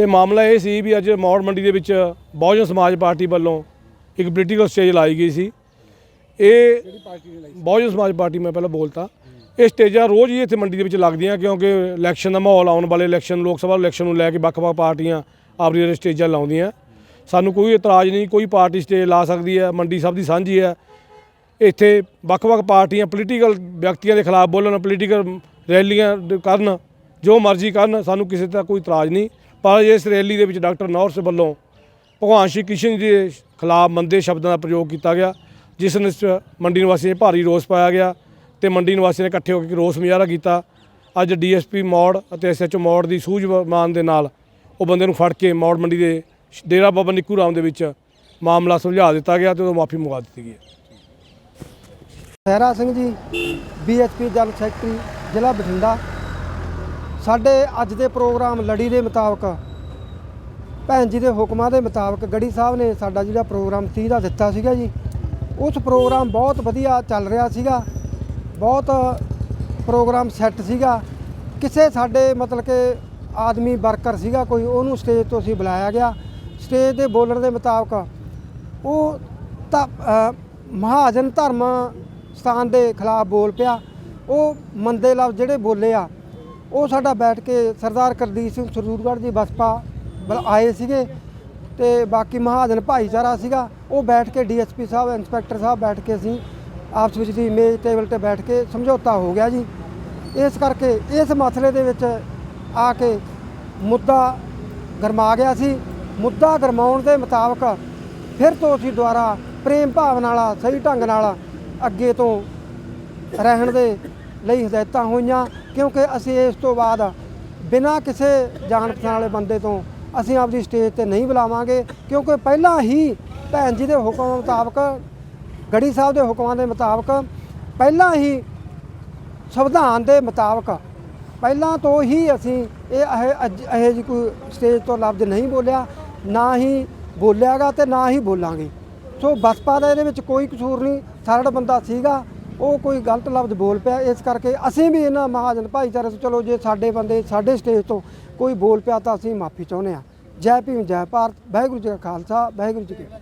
ਇਹ ਮਾਮਲਾ ਇਹ ਸੀ ਵੀ ਅੱਜ ਮੌੜ ਮੰਡੀ ਦੇ ਵਿੱਚ ਬਹੁਜਨ ਸਮਾਜ ਪਾਰਟੀ ਵੱਲੋਂ ਇੱਕ ਪੋਲੀਟੀਕਲ ਸਟੇਜ ਲਾਈ ਗਈ ਸੀ। ਇਹ ਬਹੁਜਨ ਸਮਾਜ ਪਾਰਟੀ ਮੈਂ ਪਹਿਲਾਂ ਬੋਲਤਾ। ਇਹ ਸਟੇਜਾਂ ਰੋਜ਼ ਹੀ ਇੱਥੇ ਮੰਡੀ ਦੇ ਵਿੱਚ ਲੱਗਦੀਆਂ ਕਿਉਂਕਿ ਇਲੈਕਸ਼ਨ ਦਾ ਮਾਹੌਲ ਆਉਣ ਵਾਲੇ ਇਲੈਕਸ਼ਨ ਲੋਕ ਸਭਾ ਇਲੈਕਸ਼ਨ ਨੂੰ ਲੈ ਕੇ ਵੱਖ-ਵੱਖ ਪਾਰਟੀਆਂ ਆਪਣੀਆਂ ਸਟੇਜਾਂ ਲਾਉਂਦੀਆਂ। ਸਾਨੂੰ ਕੋਈ ਇਤਰਾਜ਼ ਨਹੀਂ, ਕੋਈ ਪਾਰਟੀ ਸਟੇਜ ਲਾ ਸਕਦੀ ਹੈ, ਮੰਡੀ ਸਭ ਦੀ ਸਾਂਝੀ ਹੈ। ਇੱਥੇ ਵੱਖ-ਵੱਖ ਪਾਰਟੀਆਂ ਪੋਲੀਟੀਕਲ ਵਿਅਕਤੀਆਂ ਦੇ ਖਿਲਾਫ ਬੋਲਣ ਪੋਲੀਟੀਕਲ ਰੈਲੀਆਂ ਕਰਨ, ਜੋ ਮਰਜ਼ੀ ਕਰਨ, ਸਾਨੂੰ ਕਿਸੇ ਦਾ ਕੋਈ ਇਤਰਾਜ਼ ਨਹੀਂ। ਪਰ ਇਸ ਰੈਲੀ ਦੇ ਵਿੱਚ ਡਾਕਟਰ ਨੌਰਸ ਵੱਲੋਂ ਭਗਵਾਨ ਸ਼੍ਰੀ ਕ੍ਰਿਸ਼ਨ ਜੀ ਦੇ ਖਿਲਾਫ ਮੰਦੇ ਸ਼ਬਦਾਂ ਦਾ ਪ੍ਰਯੋਗ ਕੀਤਾ ਗਿਆ, ਜਿਸ ਵਿੱਚ ਮੰਡੀ ਨਿਵਾਸੀਆਂ 'ਚ ਭਾਰੀ ਰੋਸ ਪਾਇਆ ਗਿਆ ਤੇ ਮੰਡੀ ਨਿਵਾਸੀਆਂ ਨੇ ਇਕੱਠੇ ਹੋ ਕੇ ਰੋਸ ਮੁਜ਼ਾਹਰਾ ਕੀਤਾ। ਅੱਜ ਡੀਐਸਪੀ ਮੌੜ ਅਤੇ ਐਸਐਚਓ ਮੌੜ ਦੀ ਸੂਝਵਾਨ ਦੇ ਨਾਲ ਉਹ ਬੰਦੇ ਨੂੰ ਫੜ ਕੇ ਮੌੜ ਮੰਡੀ ਦੇ ਡੇਰਾ ਬਾਬਾ ਨਿੱਕੂ ਰਾਮ ਦੇ ਵਿੱਚ ਮਾਮਲਾ ਸੁਲਝਾ ਦਿੱਤਾ ਗਿਆ ਤੇ ਉਹ ਮਾਫੀ ਮੰਗਾ ਦਿੱਤੀ ਗਈ ਹੈ। ਸਹਿਰਾ ਸਿੰਘ ਜੀ ਬੀਐਚਪੀ ਜਨਰਲ ਸੈਕਟਰੀ, ਜ਼ਿਲ੍ਹਾ ਬਠਿੰਡਾ। ਸਾਡੇ ਅੱਜ ਦੇ ਪ੍ਰੋਗਰਾਮ ਲੜੀ ਦੇ ਮੁਤਾਬਕ, ਭੈਣ ਜੀ ਦੇ ਹੁਕਮਾਂ ਦੇ ਮੁਤਾਬਕ ਗੜੀ ਸਾਹਿਬ ਨੇ ਸਾਡਾ ਜਿਹੜਾ ਪ੍ਰੋਗਰਾਮ 30 ਦਾ ਦਿੱਤਾ ਸੀਗਾ ਜੀ, ਉਸ ਪ੍ਰੋਗਰਾਮ ਬਹੁਤ ਵਧੀਆ ਚੱਲ ਰਿਹਾ ਸੀਗਾ, ਬਹੁਤ ਪ੍ਰੋਗਰਾਮ ਸੈੱਟ ਸੀਗਾ, ਕਿਸੇ ਸਾਡੇ ਮਤਲਬ ਕਿ ਆਦਮੀ ਵਰਕਰ ਸੀਗਾ ਕੋਈ, ਉਹਨੂੰ ਸਟੇਜ ਤੋਂ ਅਸੀਂ ਬੁਲਾਇਆ ਗਿਆ ਸਟੇਜ ਦੇ ਬੋਲਣ ਦੇ ਮੁਤਾਬਕ ਉਹ ਤਾਂ ਮਹਾਜਨ ਧਰਮ ਸਥਾਨ ਦੇ ਖਿਲਾਫ ਬੋਲ ਪਿਆ, ਉਹ ਮੰਦੇ ਲਫ਼ਜ਼ ਜਿਹੜੇ ਬੋਲੇ ਆ ਉਹ ਸਾਡਾ ਬੈਠ ਕੇ ਸਰਦਾਰ ਕਰਦੀਪ ਸਿੰਘ ਸਰਦੂਰਗੜ੍ਹ ਦੀ ਬਸਪਾ ਵੱਲ ਆਏ ਸੀਗੇ ਤੇ ਬਾਕੀ ਮਹਾਜਨ ਭਾਈਚਾਰਾ ਸੀਗਾ, ਉਹ ਬੈਠ ਕੇ ਡੀਐਸਪੀ ਸਾਹਿਬ, ਇੰਸਪੈਕਟਰ ਸਾਹਿਬ ਬੈਠ ਕੇ ਅਸੀਂ ਆਪਸ ਵਿੱਚ ਦੀ ਮੇਜ਼ ਟੇਬਲ ਤੇ ਬੈਠ ਕੇ ਸਮਝੌਤਾ ਹੋ ਗਿਆ ਜੀ। ਇਸ ਕਰਕੇ ਇਸ ਮਸਲੇ ਦੇ ਵਿੱਚ ਆ ਕੇ ਮੁੱਦਾ ਗਰਮਾ ਗਿਆ ਸੀ। ਮੁੱਦਾ ਗਰਮਾਉਣ ਦੇ ਮੁਤਾਬਕ ਫਿਰ ਤੋਂ ਅਸੀਂ ਦੁਆਰਾ ਪ੍ਰੇਮ ਭਾਵਨਾ ਵਾਲਾ, ਸਹੀ ਢੰਗ ਨਾਲ ਅੱਗੇ ਤੋਂ ਰਹਿਣ ਦੇ ਲਈ ਹਦਾਇਤਾਂ ਹੋਈਆਂ, ਕਿਉਂਕਿ ਅਸੀਂ ਇਸ ਤੋਂ ਬਾਅਦ ਬਿਨਾਂ ਕਿਸੇ ਜਾਣ ਪਛਾਣ ਵਾਲੇ ਬੰਦੇ ਤੋਂ ਅਸੀਂ ਆਪਦੀ ਸਟੇਜ ਤੇ ਨਹੀਂ ਬੁਲਾਵਾਂਗੇ, ਕਿਉਂਕਿ ਪਹਿਲਾਂ ਹੀ ਭੈਣ ਜੀ ਦੇ ਹੁਕਮ ਮੁਤਾਬਕ, ਗੜੀ ਸਾਹਿਬ ਦੇ ਹੁਕਮਾਂ ਦੇ ਮੁਤਾਬਕ, ਪਹਿਲਾਂ ਹੀ ਸੰਵਿਧਾਨ ਦੇ ਮੁਤਾਬਕ, ਪਹਿਲਾਂ ਤੋਂ ਹੀ ਅਸੀਂ ਇਹ ਇਹ ਅੱਜ ਇਹ ਜੀ ਕੋਈ ਸਟੇਜ ਤੋਂ ਲਫ਼ਜ਼ ਨਹੀਂ ਬੋਲਿਆ, ਨਾ ਹੀ ਬੋਲਿਆਗਾ ਤੇ ਨਾ ਹੀ ਬੋਲਾਂਗੇ। ਸੋ ਬਸਪਾ ਦਾ ਇਹਦੇ ਵਿੱਚ ਕੋਈ ਕਸੂਰ ਨਹੀਂ ਸਰੜ ਬੰਦਾ ਸੀਗਾ ਉਹ ਕੋਈ ਗਲਤ ਲਫ਼ਜ਼ ਬੋਲ ਪਿਆ। ਇਸ ਕਰਕੇ ਅਸੀਂ ਵੀ ਇਹਨਾਂ ਮਹਾਜਨ ਭਾਈਚਾਰੇ ਤੋਂ, ਚਲੋ ਜੇ ਸਾਡੇ ਬੰਦੇ ਸਾਡੇ ਸਟੇਜ ਤੋਂ ਕੋਈ ਬੋਲ ਪਿਆ ਤਾਂ ਅਸੀਂ ਮਾਫੀ ਚਾਹੁੰਦੇ ਹਾਂ। ਜੈ ਭੀਮ, ਜੈ ਭਾਰਤ। ਵਾਹਿਗੁਰੂ ਜੀ ਕਾ ਖਾਲਸਾ, ਵਾਹਿਗੁਰੂ ਜੀ ਕੀ